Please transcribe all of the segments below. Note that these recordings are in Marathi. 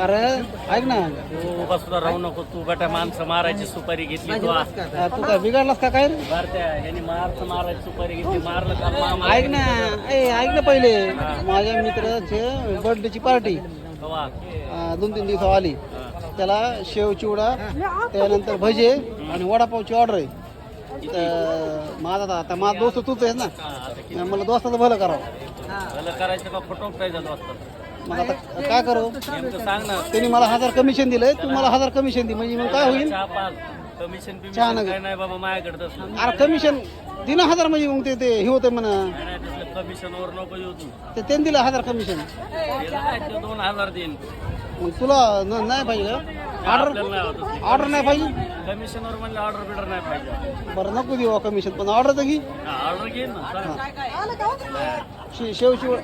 अरे ऐक ना. तू सुद्धा राहू नको तू बेटा माणसं मारायची सुपारी घेतली तू तू काय बिघडलास का काय रे? भारत्या यांनी मारचं मारायची सुपारी घेतली मारलं का? मा- ऐक ना. ए ऐक ना पहिले. माझ्या मित्राचे बर्थडेची पार्टी. कवा? दोन तीन दिवस आली. त्याला शेव चिवडा त्यानंतर भजे आणि वडापावची ऑर्डर आहे. तर माझा आता- आता माझा दोस्त तूच आहेस ना. हा, आता किती? मला दोस्ताचं भलं करावं. भलं करायचं का? फोटो काय झालं असतं. मग आता काय करू? सांग ना. त्यांनी मला हजार कमिशन दिलंय तू मला हजार कमिशन दे. म्हणजे मग काय होईल? चहा पाच. कमिशन चहा बिमिशन नका. काय नाही बाबा माझ्याकडे तसलं. अरे कमिशन दिना हजार म्हणजे मग ते ते हे होतं म्हणा. नाही तसलं कमिशनवर नको येऊ तू. ते त्यांनी दिलं हजार कमिशन त्याला काय ते दोन हजार देईन. मग तुला न- नाही पाहिजे ऑर्डर आपल्याला नाही होत तसली. ऑर्डर नाही पाहिजे? कमिशनवर म्हणलं ऑर्डर बिर्डर नाही पाहिजे. बरं नको देऊ कमिशन पण ऑर्डर तर घे. ऑर्डर घे ना सांग. शे- शेव शिव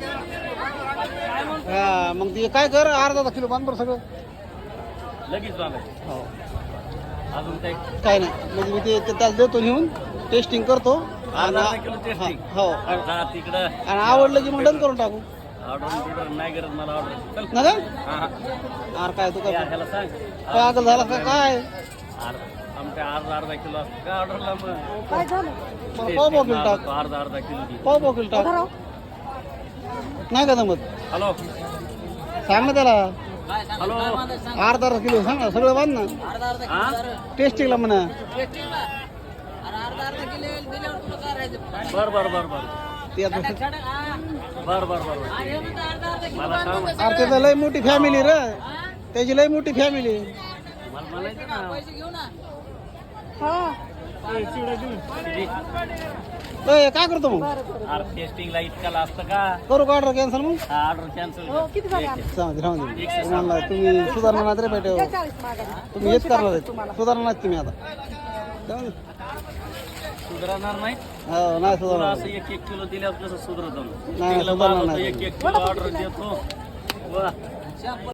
हा मग ते काय कर अर्धा किलो बांध बरं सगळं. लगेच बांधायचं. हो. अजून काही? काय नाही. म्हणजे मी ते ते त्याला देतो नेऊन टेस्टिंग करतो. आणि अर्धा किलो टेस्टिंग हो. जा तिकडं. आणि आवडलं की मग डन करून टाकू. ऑर्डर बिर्डर नाही करत मला ऑर्डर चल. ना हा, हा. अरे काय तू या, काय ह्याला सांग. पागल झाला का काय? अर्धा आमच्या अर्धा अर्धा किलो असतं का ऑर्डरला मग? मग पाव पाव किलो टाक अर्धा अर्धा किलो. पाव पाव किलो टाक नाही का जमत? हॅलो. सांग ना त्याला. हॅलो. अर्धा अर्धा किलो सांग ना सगळं बांध ना. हा? टेस्टिंगला म्हणा. बर बर बर बर. ते आता बर बर बर मला सांग. अरे त्याचं लय मोठी फॅमिली रे. त्याची लय मोठी फॅमिली मला म्हणायचं ना किती? काय करतो मग? टेस्टिंगला इतकाला असतं का? करू का ऑर्डर कॅन्सल मग? हा ऑर्डर कॅन्सल दे. तुम्हाला तुम्ही सुधारणा नाही रे बेटे तुम्ही हेच करणार आहेत. सुधारणा नाही तुम्ही आता. जाऊ दे. सुधारणार नाही हो नाही तुला सुधारणार असं एक एक किलो दिल्यावर कसं सुधरत नाही, सुधारणार नाही. एक एक किलो ऑर्डर देतो. वा.